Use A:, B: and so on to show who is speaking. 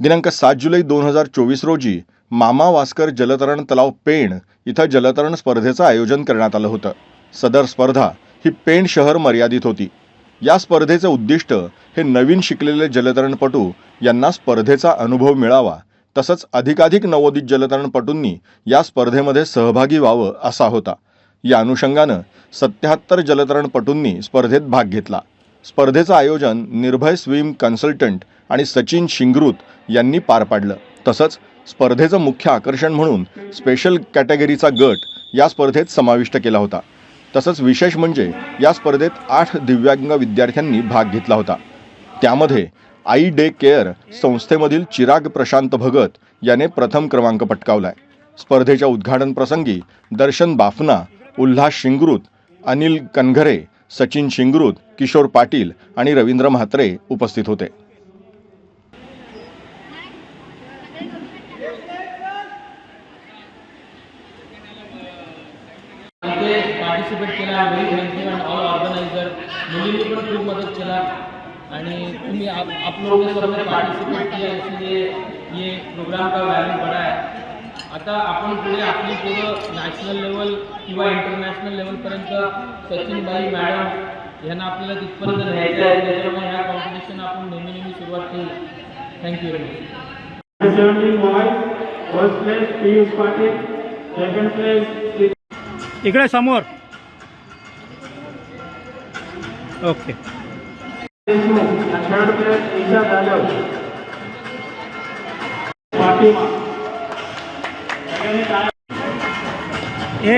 A: दिनांक सात जुलै दोन हजार चोवीस रोजी मामा वास्कर जलतरण तलाव पेण इथं जलतरण स्पर्धेचं आयोजन करण्यात आलं होतं. सदर स्पर्धा ही पेण शहर मर्यादित होती. या स्पर्धेचं उद्दिष्ट हे नवीन शिकलेले जलतरणपटू यांना स्पर्धेचा अनुभव मिळावा तसंच अधिकाधिक नवोदित जलतरणपटूंनी या स्पर्धेमध्ये सहभागी व्हावं असा होता. या अनुषंगानं सत्याहत्तर जलतरणपटूंनी स्पर्धेत भाग घेतला. स्पर्धेचं आयोजन निर्भय स्विम कन्सल्टंट आणि सचिन शिंगरूत यांनी पार पाडलं. तसंच स्पर्धेचं मुख्य आकर्षण म्हणून स्पेशल कॅटेगरीचा गट या स्पर्धेत समाविष्ट केला होता. तसंच विशेष म्हणजे या स्पर्धेत आठ दिव्यांग विद्यार्थ्यांनी भाग घेतला होता. त्यामध्ये आई डे केअर संस्थेमधील चिराग प्रशांत भगत याने प्रथम क्रमांक पटकावलाय. स्पर्धेच्या उद्घाटन प्रसंगी दर्शन बाफना उल्हास शिंगरूत अनिल कनघरे सचिन शिंगरूत किशोर पाटील आणि रवींद्र म्हात्रे उपस्थित होते.
B: पार्टिसिपेट केला व्हेरी अँड ऑल ऑर्गनायझर मुलींनी पण खूप केला. आणि तुम्ही आप आप लोगों ने सबने पार्टिसिपेट किया इसलिए ये प्रोग्राम का वैल्यू बड़ा है आता आपण पुढे आपली पुढं नॅशनल लेवल किंवा इंटरनॅशनल लेवलपर्यंत सचिनबाई मॅडम यांना आपल्याला तिथपर्यंत न्यायचं आहे. त्याच्यामुळे ह्या कॉम्पिटिशन आपण नेहमी नेहमी सुरुवात केली thank you very much
C: 17 boys, first place Piyush Patil, second place
D: इकडे समोर. Okay
C: Deshmukh, and third place Isha A